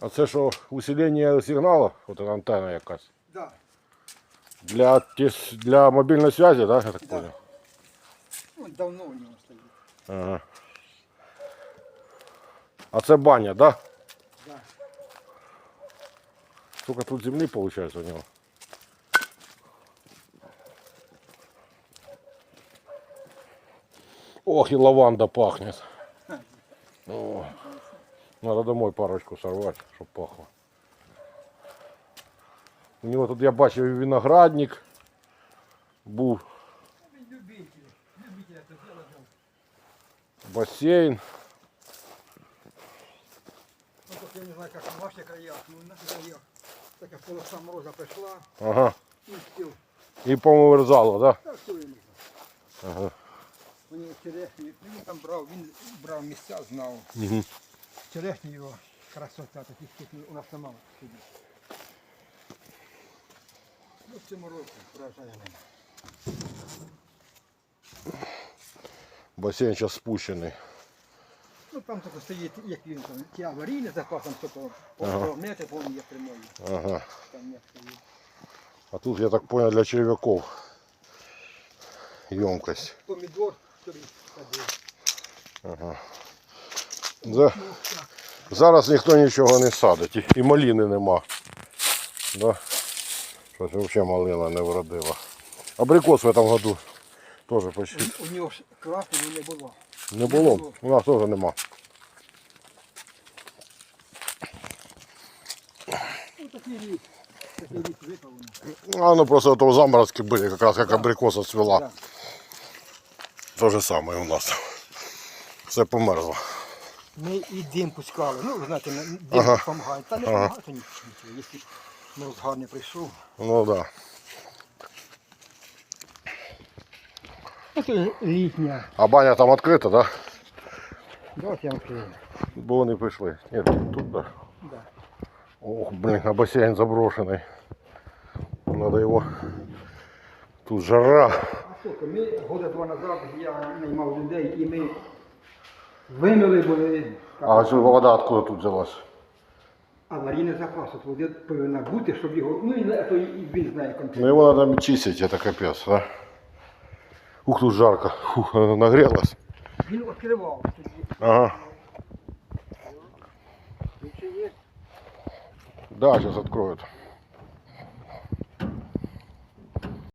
А це що, усилення сигналу? От антенна якась. Да. Для, тес- для мобільної зв'язку, да, я так Да. понял? Ну, давно у нього стоїть. Ага. А це баня, да? Да. Сколько тут земли получается у него? Ох, и лаванда пахнет. О, надо домой парочку сорвать, чтоб пахло. У него тут я бачив і виноградник був, Любитель. Любитель це діло. басейн. Ну, так я не знаю, як в ваших краях, ну, в наших краях така полоса мороза прийшла Ага. і все. І померзало, да? Так, що він. Ага. Вони черешні, ну, він там брав, він брав місця, знав. Угу. Черешні його красота, таких таких у нас нема сюди. Ну, в цьому році вражає мене. Басейн зараз спущений. Ну там тільки стоїть, як він там, ті аварійні запасом, тільки Ага. ага. метр, по-моєму, є прямою. Ага. Там не стоїть. А тут, я так понял, для червяков емкость. Помідор, тобі садив. Ага. За... Зараз ніхто нічого не садить. І- маліни нема. Да? Щось взагалі малина не вродила. Абрикос в этом году теж почти У, нього ж красного не було. не було. У нас теж нема. Ну. А ну просто то заморозки были, как раз как абрикоса цвела. Да. То же самое у нас. Все померзло. Ми і дим пускали. Ну, ви знаєте, на- дим Ага. допомагає. Та не допомагає, то нічого. Якщо мороз гарний прийшов. Ну да. Ну, це літня. А баня там відкрита, да? Давайте я вам скажу. Бо вони прийшли. Ні, тут да. Да. Ох, блин, а бассейн заброшенный. Надо его... Тут жара. А скільки? Ми года два назад я наймав людей і ми вимили були. А що вода откуда тут взялась? Аварійний запас от води повинна бути, щоб його. Ну і то і він знає Ну конкретно. его надо чистить, это капец, да? Ух, тут жарко. Фух, она нагрелась. Він відкривав тоді. Ага. Да, сейчас откроют.